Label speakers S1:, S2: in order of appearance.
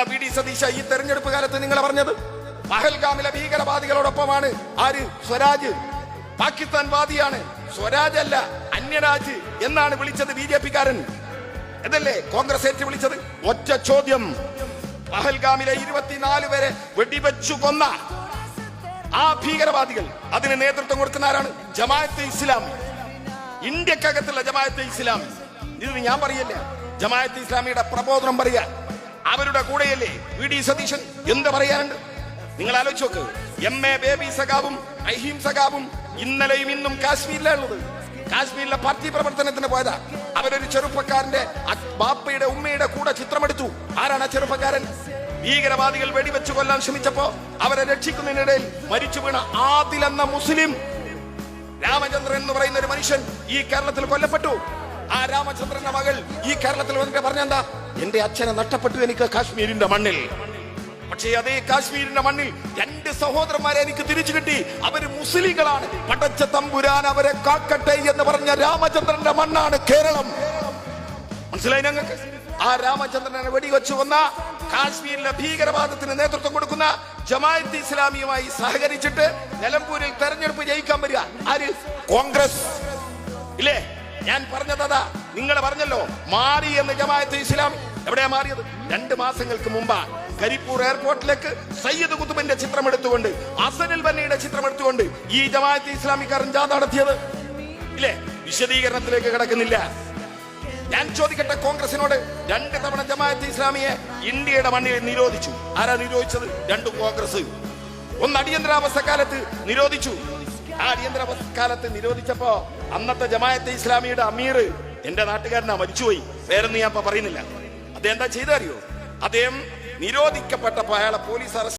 S1: എന്താ P D സതീശ ഈ തെരഞ്ഞെടുപ്പ് കാലത്ത് നിങ്ങൾ പറഞ്ഞത്? പഹൽഗാമിലെ ഭീകരവാദികളോടൊപ്പമാണ്. ആര്? സ്വരാജ്. പാകിസ്ഥാൻ വാദിയാണ് സ്വരാജ് അല്ല അന്യരാജ് എന്നാണ് വിളിച്ചത് ബി ജെ പിക്കാരൻ. അതല്ലേ കോൺഗ്രസ് ഏറ്റു വിളിച്ചത്? ഒറ്റ ചോദ്യം. പഹൽഗാമിലെ ഇരുപത്തിനാല് പേരെ വെടിവെച്ചു കൊന്ന ആ ഭീകരവാദികൾ. അതിന് നേതൃത്വം കൊടുക്കുന്ന ആരാണ്? ജമാഅത്തെ ഇസ്ലാമി. ഇന്ത്യക്കകത്തുള്ള ജമാഅത്തെ ഇസ്ലാമി. ഇത് ഞാൻ പറയല്ല? ജമാഅത്തെ ഇസ്ലാമിയുടെ പ്രബോധനം പറയാ അവരുടെ കൂടെയല്ലേ വി ഡി സതീശൻ? എന്ത് പറയാനുണ്ട്? നിങ്ങൾ ആലോചിച്ച് നോക്ക്. എം എ ബേബി സഖാവും അഹിം സഖാവും ഇന്നലെയും ഇന്നും കാശ്മീരിലുള്ളത് കാശ്മീരിലെ പാർട്ടി പ്രവർത്തനത്തിന് പോയതാ. അവരൊരു ചെറുപ്പക്കാരന്റെ ബാപ്പയുടെ ഉമ്മയുടെ കൂടെ ചിത്രമെടുത്തു. ആരാണ് ആ ചെറുപ്പക്കാരൻ? ഭീകരവാദികൾ വെടിവെച്ച് കൊല്ലാൻ ശ്രമിച്ചപ്പോ അവരെ രക്ഷിക്കുന്നതിനിടയിൽ മരിച്ചു വീണ ആദിൽ എന്ന മുസ്ലിം രാമചന്ദ്രൻ എന്ന് പറയുന്ന ഒരു മനുഷ്യൻ ഈ കേരളത്തിൽ കൊല്ലപ്പെട്ടു. ആ രാമചന്ദ്രന്റെ മകൾ ഈ കേരളത്തിൽ വന്നിട്ട് പറഞ്ഞെന്താ? എന്റെ അച്ഛനെ നഷ്ടപ്പെട്ടു എനിക്ക് കാശ്മീരിന്റെ മണ്ണിൽ. പക്ഷേ അതേ കാശ്മീരിന്റെ മണ്ണിൽ രണ്ട് സഹോദരന്മാരെ എനിക്ക് തിരിച്ചു കിട്ടി. അവർ മുസ്ലിങ്ങളാണ്. പടച്ച തമ്പുരാൻ അവരെ കാക്കട്ടെ എന്ന് പറഞ്ഞ രാമചന്ദ്രന്റെ മണ്ണാണ് കേരളം. മനസ്സിലായി ഞങ്ങൾക്ക്? ആ രാമചന്ദ്രനെ വെടിവെച്ചു വന്ന കാശ്മീരിലെ ഭീകരവാദത്തിന് നേതൃത്വം കൊടുക്കുന്ന ജമാഅത്ത് ഇസ്ലാമിയുമായി സഹകരിച്ചിട്ട് നിലമ്പൂരിൽ തെരഞ്ഞെടുപ്പ് ജയിക്കാൻ വരിക. ആര്? കോൺഗ്രസ്. ഇല്ലേ? ഞാൻ പറഞ്ഞതാ നിങ്ങൾ പറഞ്ഞല്ലോ മാറി എന്ന് ജമാഅത്ത് ഇസ്ലാമി എവിടെയാ മാറിയത്? രണ്ട് മാസങ്ങൾക്ക് മുമ്പാ കരിപ്പൂർ എയർപോർട്ടിലേക്ക് സയ്യിദ് കുത്തുബിന്റെ ചിത്രം എടുത്തുകൊണ്ട് അസനുൽ ബന്നയുടെ ചിത്രം എടുത്തുകൊണ്ട് ഈ ജമാഅത്ത് ഇസ്ലാമിക്കാരൻ ജാഥ നടത്തിയത്. ഇല്ലേ? വിശദീകരണത്തിലേക്ക് കിടക്കുന്നില്ല. ഞാൻ ചോദിക്കട്ടെ കോൺഗ്രസിനോട് രണ്ട് തവണ ജമാഅത്ത് ഇസ്ലാമിയെ ഇന്ത്യയുടെ മണ്ണിൽ നിരോധിച്ചു. ആരാ നിരോധിച്ചത്? രണ്ട് കോൺഗ്രസ്. ഒന്ന് അടിയന്തരാവസ്ഥ കാലത്ത് നിരോധിച്ചു. ആ അടിയന്തരാവസ്ഥ കാലത്ത് നിരോധിച്ചപ്പോ അന്നത്തെ ജമാഅത്തെ ഇസ്ലാമിയുടെ അമീർ എന്റെ നാട്ടുകാരനാ മരിച്ചുപോയി. പേരൊന്നും ഞാൻ പറയുന്നില്ല. അദ്ദേഹം എന്താ ചെയ്തറിയോ അദ്ദേഹം നിരോധിക്കപ്പെട്ടപ്പോ അയാളെ പോലീസ് അറസ്റ്റ്